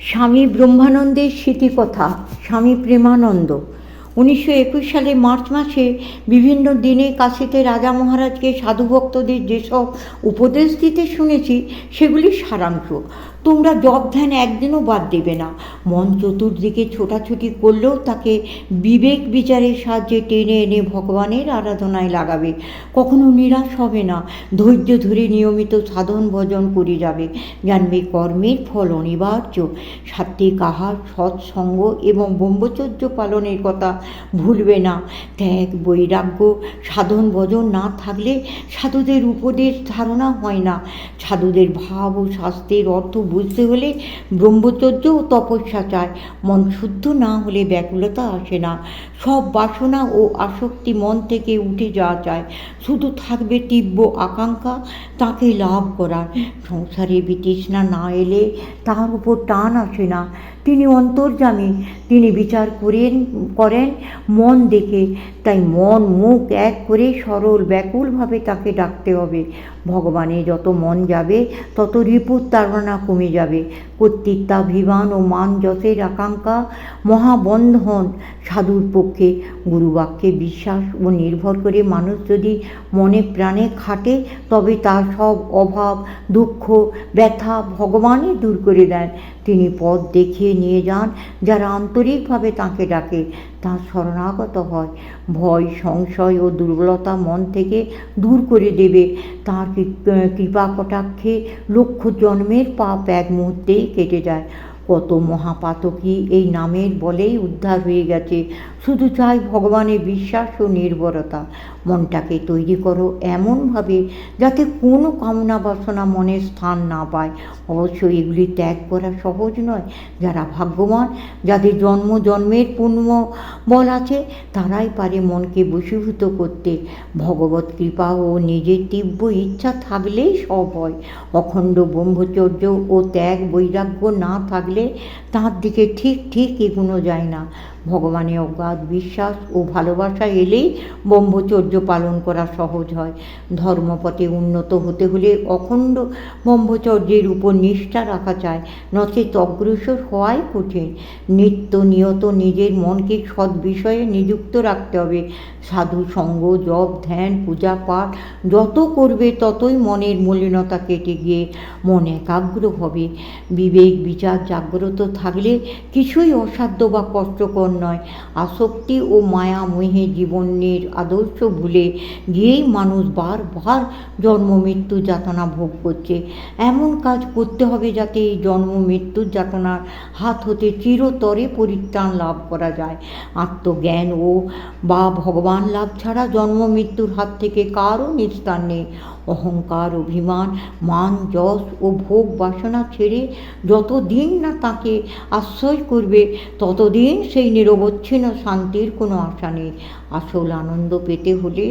স্বামী ব্রহ্মানন্দের স্মৃতিকথা স্বামী প্রেমানন্দ। উনিশশো একুশ সালে মার্চ মাসে বিভিন্ন দিনে কাশিতে রাজা মহারাজকে সাধুভক্তদের যেসব উপদেশ দিতে শুনেছি, সেগুলি সারাংশ। তোমরা জব ধ্যান একদিনও বাদ দেবে না। মন চতুর্দিকে ছোটাছুটি করলেও তাকে বিবেক বিচারের সাহায্যে টেনে এনে ভগবানের আরাধনায় লাগাবে। কখনো নিরাশ হবে না, ধৈর্য ধরে নিয়মিত সাধন ভজন করে যাবে। জানবে কর্মের ফল অনিবার্য। সাত্বিক আহার সৎসঙ্গ এবং ব্রহ্মচর্য পালনের কথা ভুলবে না। ত্যাগ, বৈরাগ্য, সাধন ভজন না থাকলে সাধুদের উপদেশ ধারণা হয় না। সাধুদের ভাব ও শাস্ত্রের অর্থ বুঝতে হলে ব্রহ্মচর্য ও তপস্যা চায় মন শুদ্ধ না হলে ব্যাকুলতা আসে না। সব বাসনা ও আসক্তি মন থেকে উঠে যাওয়া চায় শুধু থাকবে তীব্র আকাঙ্ক্ষা, তাকে লাভ করার। সংসারে বিতৃষ্ণা না এলে তার উপর টান আসে না। তিনি অন্তর্যামী তিনি বিচার করেন করেন, মন দেখে। তাই মন, মুখ এক করে সরল, ব্যাকুলভাবে তাকে ডাকতে হবে। ভগবানে যত মন যাবে, তত রিপুর তাড়না কমে যাবে। কর্তৃত্বাভিমান ও মান যশের আকাঙ্ক্ষা মহাবন্ধন সাধুর পক্ষে। গুরুবাক্যে বিশ্বাস ও নির্ভর করে মানুষ যদি মনে প্রাণে খাটে, তবে তার সব অভাব, দুঃখ, ব্যথা ভগবানই দূর করে দেন। তিনি পথ দেখিয়ে নিয়ে যান যারা আন্তরিকভাবে তাঁকে ডাকে। তাঁর শরণাগত হয়। ভয়, সংশয় ও দুর্বলতা মন থেকে দূর করে দেবে। তাঁর কৃপা কটাক্ষে লক্ষ জন্মের পাপ এক মুহূর্তেই কেটে যায়। কত মহাপাতকী এই নামের বলেই উদ্ধার হয়ে গেছে। শুধু চাই ভগবানের বিশ্বাস ও নির্ভরতা। মনটাকে তৈরি করো এমনভাবে যাতে কোনো কামনা বাসনা মনে স্থান না পায়। অবশ্য এগুলি ত্যাগ করা সহজ নয়। যারা ভাগ্যবান, যাদের জন্ম জন্মের পুণ্য বল আছে, তারাই পারে মনকে বশীভূত করতে। ভগবত কৃপা ও নিজের তীব্র ইচ্ছা থাকলেই সব হয়। অখণ্ড ব্রহ্মচর্য ও ত্যাগ বৈরাগ্য না থাকলে তার দিকে ঠিক ঠিক এগুনো যায় না। ভগবানে অগাধ বিশ্বাস ও ভালোবাসা এলেই ব্রহ্মচর্য পালন করা সহজ হয়। ধর্মপথে উন্নত হতে হলে অখণ্ড ব্রহ্মচর্যের উপর নিষ্ঠা রাখা চায় নচেত অগ্রসর হওয়াই কঠিন। নিত্য নিয়ত নিজের মনকে সৎ বিষয়ে নিযুক্ত রাখতে হবে। সাধু সঙ্গ, জপ, ধ্যান, পূজা, পাঠ যত করবে ততই মনের মলিনতা কেটে গিয়ে মন একাগ্র হবে। বিবেক, বিচার, জাগ্রত থাকলে কিছুই অসাধ্য বা কষ্টকর নয়। আসক্তি ও মায়া মোহে জীবনের আদর্শ ভুলে গিয়েই মানুষ বারবার জন্ম মৃত্যু যাতনা ভোগ করছে। এমন কাজ করতে হবে যাতে এই জন্ম মৃত্যুর যাতনার হাত হতে চিরতরে পরিত্রাণ লাভ করা যায়। আত্মজ্ঞান ও বা ভগবান লাভ ছাড়া জন্ম মৃত্যুর হাত থেকে কারও নিস্তার নেই। অহংকার, অভিমান, মান, যশ ও ভোগ বাসনা ছেড়ে যতদিন না তাকে আশ্রয় করবে, ততদিন সেই নিরবচ্ছিন্ন শান্তির কোনো আশা নেই। আসল আনন্দ পেতে হলে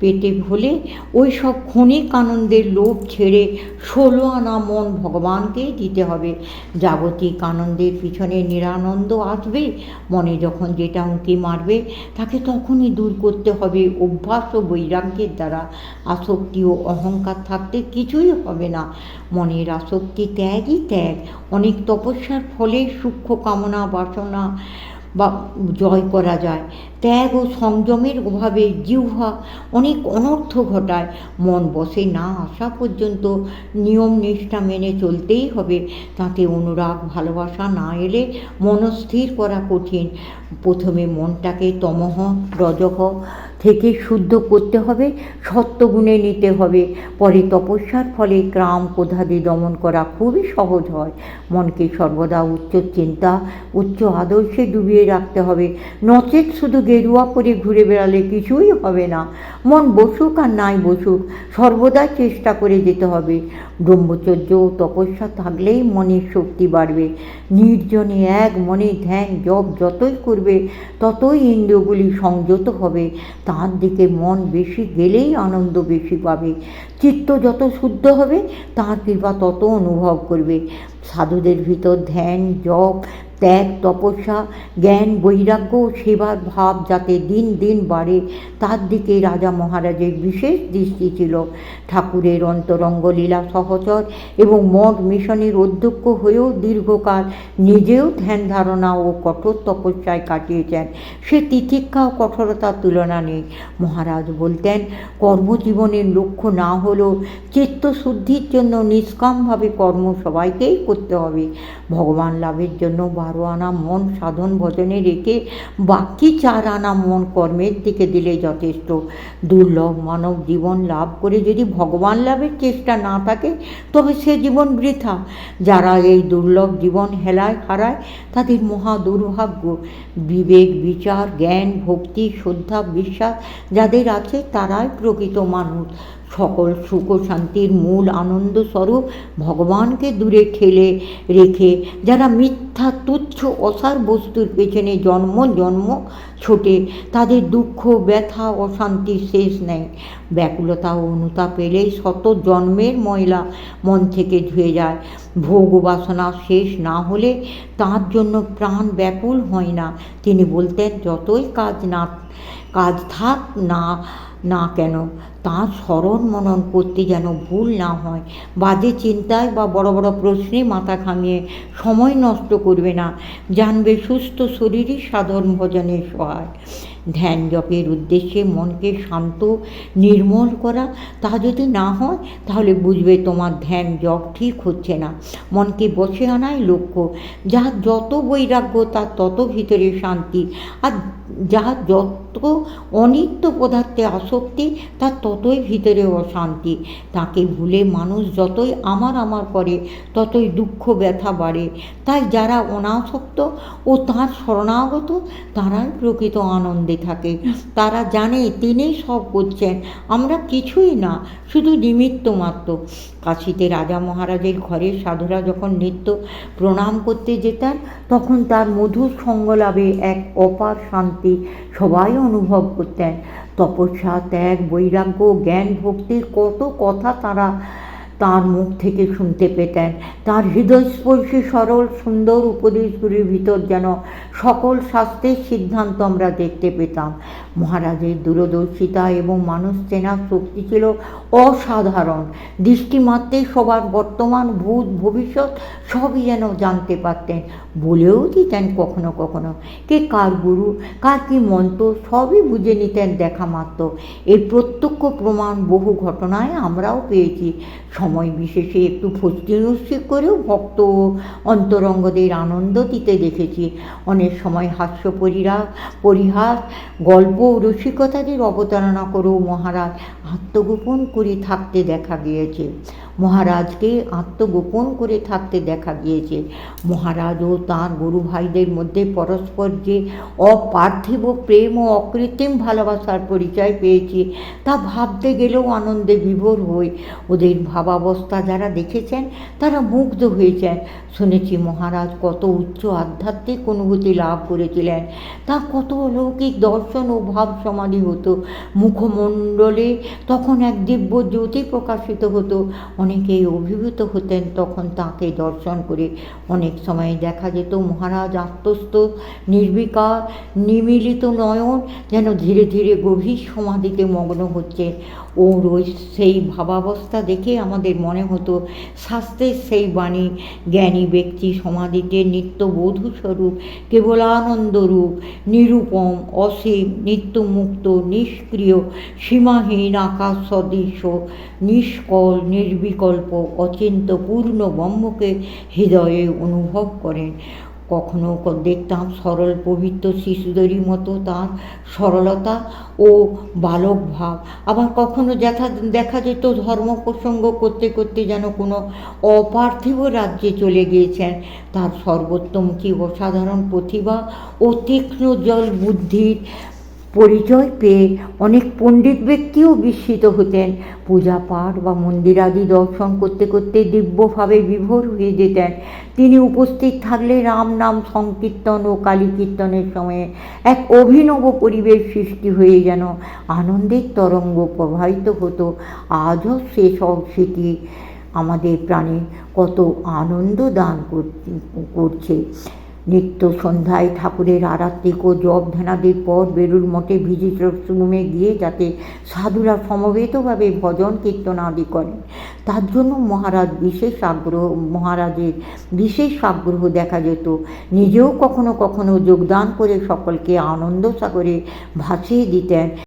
পেতে হলে ওই সব ক্ষণিক আনন্দের লোভ ছেড়ে ষোলো আনা মন ভগবানকে দিতে হবে। জাগতিক আনন্দের পিছনে নিরানন্দ আসবে, মনে যখন যেটা উঁকি মারবে, তাকে তখনই দূর করতে হবে অভ্যাস ও বৈরাগ্যের দ্বারা। আসক্তি ও অহংকার থাকতে কিছুই হবে না। মনের আসক্তি ত্যাগই ত্যাগ। অনেক তপস্যার ফলে সূক্ষ্ম কামনা বাসনা বা জয় করা যায়। ত্যাগ ও সংযমের অভাবে জিহ্বা অনেক অনর্থ ঘটায়। মন বসে না আসা পর্যন্ত নিয়ম নিষ্ঠা মেনে চলতেই হবে। তাতে অনুরাগ, ভালোবাসা না এলে মনস্থির করা কঠিন। প্রথমে মনটাকে তমহ, রজহ থেকে শুদ্ধ করতে হবে, সত্যগুণে নিতে হবে। পরে তপস্যার ফলে ক্রাম কোধাদি দমন করা খুবই সহজ হয়। মনকে সর্বদা উচ্চ চিন্তা, উচ্চ আদর্শে ডুবিয়ে রাখতে হবে। নচেত শুধু গেরুয়া করে ঘুরে বেড়ালে কিছুই হবে না। মন বসুক আর নাই বসুক, সর্বদা চেষ্টা করে যেতে হবে। ব্রহ্মচর্য ও তপস্যা থাকলেই মনের শক্তি বাড়বে। নির্জনে এক মনে ধ্যান জপ যতই করবে, ততই ইন্দ্রিয়গুলি সংযত হবে। তার দিকে মন বেশি গেলেই আনন্দ বেশি পাবে। চিত্ত যত শুদ্ধ হবে, তার কৃপা তত অনুভব করবে। সাধুদের ভিতর ধ্যান, জপ, ত্যাগ, তপস্যা, জ্ঞান, বৈরাগ্য সেবার ভাব যাতে দিন দিন বাড়ে, তার দিকে রাজা মহারাজের বিশেষ দৃষ্টি ছিল। ঠাকুরের অন্তরঙ্গ লীলা সহচর এবং মঠ মিশনের অধ্যক্ষ হয়েও দীর্ঘকাল নিজেও ধ্যান ধারণা ও কঠোর তপস্যায় কাটিয়েছেন। সে তিতিক্ষা ও কঠোরতার তুলনা নেই। মহারাজ বলতেন, কর্মজীবনের লক্ষ্য না হলেও চিত্তশুদ্ধির জন্য নিষ্কামভাবে কর্ম সবাইকেই করতে হবে। ভগবান লাভের জন্য বারো আনা মন সাধন ভজনে রেখে বাকি চার আনা মন কর্মের দিকে দিলে যথেষ্ট। দুর্লভ মানব জীবন লাভ করে যদি ভগবান লাভের চেষ্টা না থাকে, তবে সে জীবন বৃথা। যারা এই দুর্লভ জীবন হেলায় হারায়, তাদের মহা দুর্ভাগ্য। বিবেক, বিচার, জ্ঞান, ভক্তি, শ্রদ্ধা, বিশ্বাস যাদের আছে, তারাই প্রকৃত মানুষ। সকল সুখ শান্তির মূল আনন্দ স্বরূপ ভগবানকে দূরে ঠেলে রেখে যারা মিথ্যা, তুচ্ছ, অসার বস্তুর পেছনে জন্ম জন্ম ছোটে, তাদের দুঃখ, ব্যথা অশান্তির শেষ নেই। ব্যাকুলতা ও অনুতাপ এলেই শত জন্মের ময়লা মন থেকে ধুয়ে যায়। ভোগ বাসনা শেষ না হলে তার জন্য প্রাণ ব্যাকুল হয় না। তিনি বলতেন, যতই কাজ না, কাজ থাক না না কেন? তাঁর স্মরণ মনন করতে যেন ভুল না হয়। বাজে চিন্তায় বা বড় বড় প্রশ্নে মাথা খামিয়ে সময় নষ্ট করবে না। জানবে সুস্থ শরীরই সাধন ভজনের সহায়। ধ্যান জপের উদ্দেশ্যে মনকে শান্ত, নির্মল করা, তা যদি না হয়, তাহলে বুঝবে তোমার ধ্যান জপ ঠিক হচ্ছে না। মনকে বসে আনাই লক্ষ্য। যার যত বৈরাগ্য, তার তত ভিতরে শান্তি। আর যার যত অনিত্য পদার্থে আসক্তি তার ততই ভিতরে অশান্তি। তাকে ভুলে মানুষ যতই আমার আমার করে, ততই দুঃখ ব্যথা বাড়ে। তাই যারা অনাসক্ত ও তার শরণাগত, তারাই প্রকৃত আনন্দে থাকে। তারা জানে তিনি সব করছেন, আমরা কিছুই না, শুধু নিমিত্ত মাত্র। কাশিতে রাজা মহারাজের ঘরে সাধুরা যখন নিত্য প্রণাম করতে যেতেন, তখন তার মধুর সঙ্গ লাভে এক অপার শান্তি সবাই অনুভব করতেন। তপস্যা, ত্যাগ, বৈরাগ্য, জ্ঞান ভক্তির কত কথা তারা তার মুখ থেকে শুনতে পেতেন। তার হৃদয়স্পর্শী, সরল, সুন্দর উপদেশগুলির ভিতর যেন সকল শাস্ত্রের সিদ্ধান্ত আমরা দেখতে পেতাম। মহারাজের দূরদর্শিতা এবং মানুষ চেনার শক্তি ছিল অসাধারণ। দৃষ্টিমাত্রে সবার বর্তমান, ভূত, ভবিষ্যৎ সবই যেন জানতে পারতেন। বলেও দিতেন কখনো কখনো। কে কার গুরু, কার কী মন্ত্র, সবই বুঝে নিতেন দেখা মাত্র। এর প্রত্যক্ষ প্রমাণ বহু ঘটনায় আমরাও পেয়েছি। সময় বিশেষে একটু ফষ্টি করেও ভক্ত অন্তরঙ্গদের আনন্দ দিতে দেখেছি। অনেক সময় হাস্য পরিরা, পরিহাস, গল্প রসিকতাদের অবতারণা করেও মহারাজ আত্মগোপন করে থাকতে দেখা গিয়েছে। মহারাজকে আত্মগোপন করে থাকতে দেখা গিয়েছে। মহারাজ ও তাঁর গুরু ভাইদের মধ্যে পরস্পর যে অপার্থিব প্রেম ও অকৃত্রিম ভালোবাসার পরিচয় পেয়েছি, তা ভাবতে গেলেও আনন্দে বিভোর হই। ওদের ভাবাবস্থা যারা দেখেছেন, তারা মুগ্ধ হয়েছেন। শুনেছি মহারাজ কত উচ্চ আধ্যাত্মিক অনুভূতি লাভ করেছিলেন। তা কত অলৌকিক দর্শন ও ভাব সমাধি হতো। মুখমণ্ডলে তখন এক দিব্য জ্যোতি প্রকাশিত হতো। অনেকেই অভিভূত হতেন, তখন তাকে দর্শন করে অনেক সময় দেখা যেত, মহারাজ আত্মস্থ, নির্বিকার, নিমিলিত নয়ন, যেন ধীরে ধীরে গভীর সমাধিতে মগ্ন হচ্ছে। ওর ওই সেই ভাবাবস্থা দেখে আমাদের মনে হতো, শাস্ত্রের সেই বাণী জ্ঞানী ব্যক্তি সমাধিতে নিত্য বধূস্বরূপ কেবল আনন্দরূপ নিরূপম, অসীম, নিত্যমুক্ত, নিষ্ক্রিয়, সীমাহীন আকাশ সদৃশ, নিষ্কল নির্বিকল্প অচিন্ত, পূর্ণ ব্রহ্মকে হৃদয়ে অনুভব করেন কখনো দেখতাম সরল পবিত্র শিশুদেরই মতো তার সরলতা ও বালক ভাব আবার কখনো দেখা দেখা যেত ধর্ম প্রসঙ্গ করতে করতে যেন কোনো অপার্থিব রাজ্যে চলে গিয়েছেন। তার সর্বোত্তম সর্বোত্তমুখী অসাধারণ প্রতিভা ও তীক্ষ্ণ জল বুদ্ধির পরিচয় পেয়ে অনেক পণ্ডিত ব্যক্তিও বিস্মিত হতেন। পূজা পাঠ বা মন্দিরাদি দর্শন করতে করতে দিব্যভাবে বিভোর হয়ে যেতেন। তিনি উপস্থিত থাকলে রাম নাম সংকীর্তন ও কালী কীর্তনের সময়ে এক অভিনব পরিবেশ সৃষ্টি হয়ে যেন আনন্দের তরঙ্গ প্রবাহিত হতো। আজও সেসব স্মৃতি আমাদের প্রাণে কত আনন্দ দান করছে। নিত্য সন্ধ্যায় ঠাকুরের আরাত্রিক ও জপ ধ্যানাদির পর বেলুর মঠে ভিজিট রুমে গিয়ে যাতে সাধুরা সমবেতভাবে ভজন কীর্তন আদি করেন। তার জন্য মহারাজ বিশেষ আগ্রহ, মহারাজের বিশেষ আগ্রহ দেখা যেত। নিজেও কখনো কখনো যোগদান করে সকলকে আনন্দ সাগরে ভাসিয়ে দিতেন।